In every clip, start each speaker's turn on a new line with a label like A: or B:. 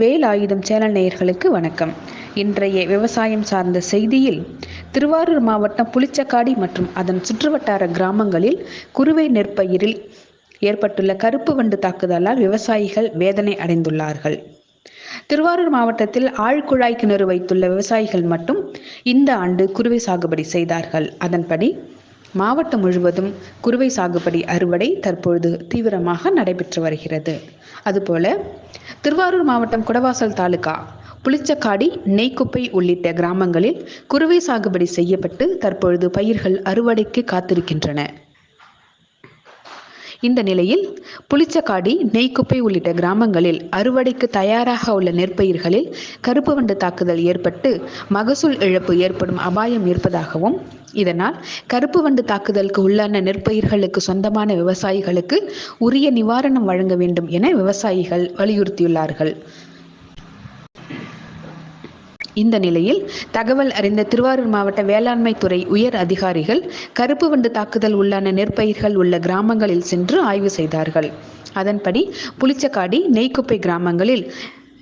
A: Velayutham channel நேயர்களுக்கு வணக்கம். இன்றைய விவசாயம் சார்ந்த செய்தியில் திருவாரூர் மாவட்டம் புளிச்சக்காடி மற்றும் அதன் சுற்றுவட்டார கிராமங்களில் குறுவை நெற்பயிரில் ஏற்பட்டுள்ள கருப்பு வண்டு தாக்குதலால் விவசாயிகள் வேதனை அடைந்துள்ளார்கள். திருவாரூர் மாவட்டத்தில் ஆழ்குழாய் கிணறு வைத்துள்ள விவசாயிகள் மட்டும் இந்த ஆண்டு குறுவை சாகுபடி செய்தார்கள். அதன்படி மாவட்டம் முழுவதும் குறுவை சாகுபடி அறுவடை தற்பொழுது தீவிரமாக நடைபெற்று வருகிறது. அதுபோல திருவாரூர் மாவட்டம் குடவாசல் தாலுகா புளிச்சக்காடி நெய்க்குப்பை உள்ளிட்ட கிராமங்களில் குறுவை சாகுபடி செய்யப்பட்டு தற்பொழுது பயிர்கள் அறுவடைக்கு காத்திருக்கின்றன. இந்த நிலையில் புளிச்சக்காடி நெய்க்குப்பை உள்ளிட்ட கிராமங்களில் அறுவடைக்கு தயாராக உள்ள நெற்பயிர்களில் கருப்பு வண்டு தாக்குதல் ஏற்பட்டு மகசூல் இழப்பு ஏற்படும் அபாயம் இருப்பதாகவும் இதனால் கருப்பு வண்டு தாக்குதலுக்கு உள்ளான நெற்பயிர்களுக்கு சொந்தமான விவசாயிகளுக்கு உரிய நிவாரணம் வழங்க வேண்டும் என விவசாயிகள் வலியுறுத்தியுள்ளார்கள். இந்த நிலையில் தகவல் அறிந்த திருவாரூர் மாவட்ட வேளாண்மை துறை உயர் அதிகாரிகள் கருப்பு வண்டு தாக்குதல் உள்ளான நெற்பயிர்கள் உள்ள கிராமங்களில் சென்று ஆய்வு செய்தார்கள். அதன்படி புளிச்சக்காடி நெய்க்குப்பை கிராமங்களில்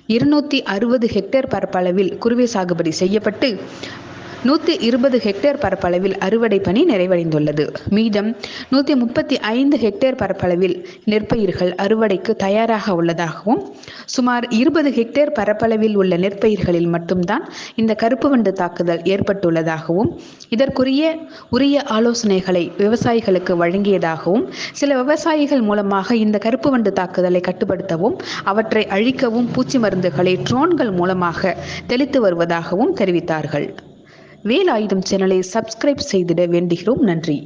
A: இருநூத்தி அறுபது ஹெக்டேர் பரப்பளவில் குருவை சாகுபடி செய்யப்பட்டு நூற்றி இருபது ஹெக்டேர் பரப்பளவில் அறுவடை பணி நிறைவடைந்துள்ளது. மீதம் நூற்றி முப்பத்தி ஐந்து ஹெக்டேர் பரப்பளவில் நெற்பயிர்கள் அறுவடைக்கு தயாராக உள்ளதாகவும் சுமார் இருபது ஹெக்டேர் பரப்பளவில் உள்ள நெற்பயிர்களில் மட்டும்தான் இந்த கருப்பு வண்டு தாக்குதல் ஏற்பட்டுள்ளதாகவும் இதற்குரிய உரிய ஆலோசனைகளை விவசாயிகளுக்கு வழங்கியதாகவும் சில விவசாயிகள் மூலமாக இந்த கருப்பு வண்டு தாக்குதலை கட்டுப்படுத்தவும் அவற்றை அழிக்கவும் பூச்சி மருந்துகளை ட்ரோன்கள் மூலமாக தெளித்து வருவதாகவும் தெரிவித்தார்கள். வேலாயுதம் சேனலை சப்ஸ்கிரைப் செய்திட வேண்டுகிறோம். நன்றி.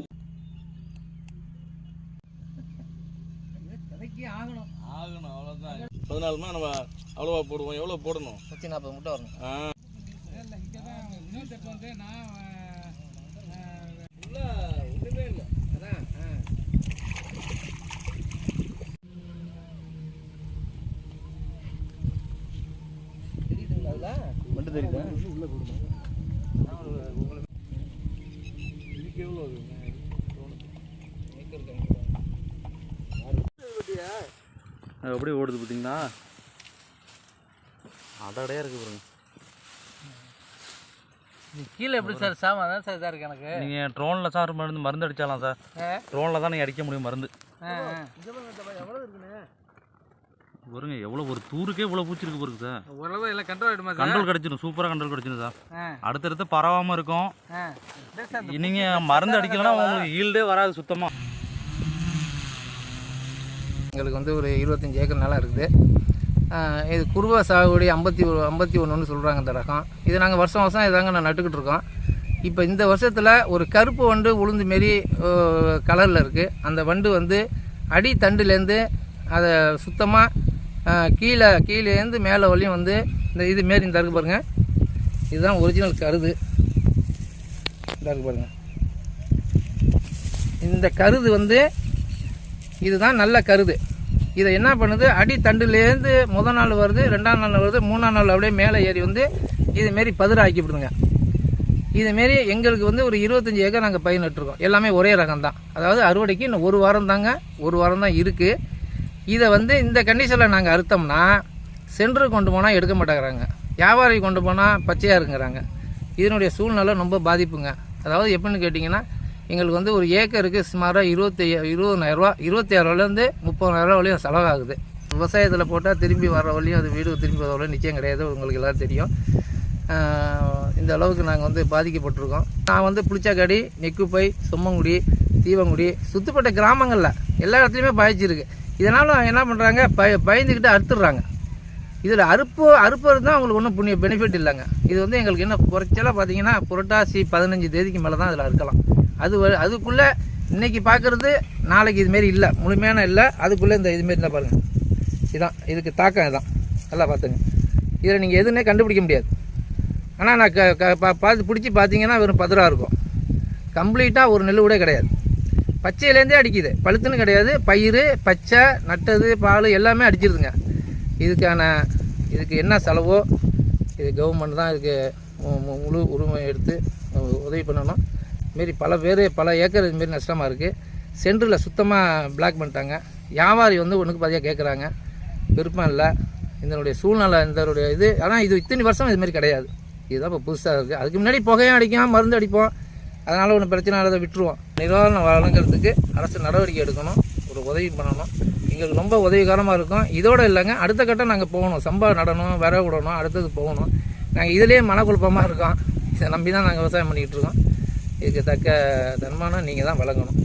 B: ஆகணும் அவ்வளோதான் பதினாலுமா நம்ம அவ்வளோவா போடுவோம் எவ்வளோ போடணும்
C: நூற்றி நாற்பது முட்டை வரணும்
B: ஆ
C: தெரியுதுங்களா? அதில்
B: மட்டும் தெரியுதா இதுக்கு எவ்வளோ அது அப்படியே ஓடுது பார்த்தீங்களா? அடடையாக இருக்குது பாருங்க.
C: கீழே எப்படி சார்? சாமா தான் சார் இதாக இருக்கு எனக்கு?
B: நீங்கள் ட்ரோனில் சார் மருந்து மருந்து அடிச்சாலாம் சார். ட்ரோனில் தான் நீங்கள் அடிக்க முடியும் மருந்து. பாருங்க எவ்வளோ ஒரு தூருக்கே இவ்வளோ பூச்சி இருக்கு பாருங்க சார்.
C: ஓரளவு எல்லாம் கண்ட்ரோல் ஆகிடுமா சார்?
B: கண்ட்ரோல் கிடச்சிடும் சூப்பராக கண்ட்ரோல் கிடச்சிடும் சார். அடுத்தடுத்து பரவாமல் இருக்கும். நீங்கள் மருந்து அடிக்கலைன்னா உங்களுக்கு ஈல்டே வராது சுத்தமாக
C: எங்களுக்கு வந்து ஒரு இருபத்தஞ்சி ஏக்கர் நிலம் இருக்குது. இது குருவா சாகுபடி ஐம்பத்தி ஒரு ஐம்பத்தி ஒன்றுன்னு சொல்கிறாங்க இந்த ரகம். இது நாங்கள் வருஷம் வருஷம் இதாங்க நான் நட்டுக்கிட்டு இருக்கோம். இப்போ இந்த வருஷத்தில் ஒரு கருப்பு வண்டு உளுந்து மாரி கலரில் இருக்குது அந்த வண்டு வந்து அடி தண்டுலேருந்து அதை சுத்தமாக கீழே கீழேருந்து மேலே வழியும் வந்து இந்த இது மாரி இந்த இருக்கு பாருங்கள் இதுதான் ஒரிஜினல் கருது. இந்த இருக்கு பாருங்கள் இந்த கருது வந்து இதுதான் நல்ல கருது. இதை என்ன பண்ணுது? அடி தண்டுலேருந்து முதல் நாள் வருது ரெண்டாம் நாள் வருது மூணாம் நாள் அப்படியே மேலே ஏறி வந்து இதுமாரி பதிர ஆக்கிவிடுதுங்க இதுமாரி எங்களுக்கு வந்து ஒரு இருபத்தஞ்சி ஏக்கர் நாங்கள் பயிர் நட்டுருக்கோம் எல்லாமே ஒரே ரகம் தான் அதாவது அறுவடைக்கு இன்னும் ஒரு வாரம் தாங்க ஒரு வாரம் தான் இருக்குது இதை வந்து இந்த கண்டிஷனில் நாங்கள் அறுத்தோம்னா சென்று கொண்டு போனால் எடுக்க மாட்டேங்கிறாங்க. வியாபாரி கொண்டு போனால் பச்சையாக இருக்குங்கிறாங்க. இதனுடைய சூழ்நிலை ரொம்ப பாதிப்புங்க. அதாவது எப்படின்னு கேட்டிங்கன்னா எங்களுக்கு வந்து ஒரு ஏக்கருக்கு சுமாராக இருபத்தி இருபதாயிரரூவா இருபத்தாயிரரூவாலேருந்து முப்பதாயிரரூவா வரையும் செலவாகுது. விவசாயத்தில் போட்டால் திரும்பி வர வழியும் அது வீடு திரும்பி வர வரையும் நிச்சயம் கிடையாது. உங்களுக்கு எல்லோரும் தெரியும். இந்த அளவுக்கு நாங்கள் வந்து பாதிக்கப்பட்டிருக்கோம். நான் வந்து புளிச்சாக்காடி நெக்குப்பை சொம்மங்குடி தீவங்குடி சுற்றுப்பட்ட கிராமங்களில் எல்லா இடத்துலையுமே பாதிச்சிருக்கு இதனால் என்ன பண்ணுறாங்க பய பயந்துக்கிட்டு அறுத்துடுறாங்க. இதில் அறுப்பு அறுப்பு தான் அவங்களுக்கு ஒன்றும் புண்ணிய பெனிஃபிட் இல்லைங்க. இது வந்து எங்களுக்கு என்ன குறைச்சலாக பார்த்தீங்கன்னா புரட்டாசி பதினஞ்சு தேதிக்கு மேலே தான் அதில் அறுக்கலாம். அது அதுக்குள்ளே இன்றைக்கி பார்க்குறது நாளைக்கு இதுமாரி இல்லை. முழுமையான இல்லை. அதுக்குள்ளே இந்த இதுமாரி இருந்தால் பாருங்கள் இதான். இதுக்கு தாக்கம் இதான். நல்லா பார்த்துங்க இதில் நீங்கள் எதுன்னே கண்டுபிடிக்க முடியாது. ஆனால் நான் க பா பார்த்து பிடிச்சி பார்த்தீங்கன்னா வெறும் பத்து ரூபா இருக்கும். கம்ப்ளீட்டாக ஒரு நெல் கூட கிடையாது. பச்சையிலேருந்தே அடிக்குது. பழுத்துன்னு கிடையாது. பயிர் பச்சை நட்டது பால் எல்லாமே அடிச்சிருதுங்க. இதுக்கான இதுக்கு என்ன செலவோ இது கவர்மெண்ட் தான் இதுக்கு மு- முழு உரிமை எடுத்து உதவி பண்ணணும். இதுமாரி பல பேர் பல ஏக்கர் இதுமாரி நஷ்டமாக இருக்குது சென்டரில் சுத்தமாக பிளாக் பண்ணிட்டாங்க. வியாபாரி வந்து ஒன்றுக்கு பாதியாக கேட்குறாங்க விருப்பம் இல்லை. இதனுடைய சூழ்நிலை இதனுடைய இது ஆனால் இது இத்தனை வருஷம் இதுமாரி கிடையாது. இதுதான் இப்போ புதுசாக இருக்குது அதுக்கு முன்னாடி புகையும் அடிக்கும் மருந்து அடிப்போம். அதனால் ஒன்றும் பிரச்சனை இல்லாத விட்டுருவோம். நிர்வாகம் வழங்குறதுக்கு அரசு நடவடிக்கை எடுக்கணும். ஒரு உதவி பண்ணணும். எங்களுக்கு ரொம்ப உதவிகரமாக இருக்கும். இதோட இல்லைங்க அடுத்த கட்டம் நாங்கள் போகணும். சம்பா நடணும் வர விடணும் அடுத்தது போகணும். நாங்கள் இதிலே மனக்குழப்பமாக இருக்கோம். இதை நம்பி தான் நாங்கள் விவசாயம் பண்ணிக்கிட்டு இருக்கோம். இதுக்கு தக்க தன்மானம் நீங்கள் தான் வழங்கணும்.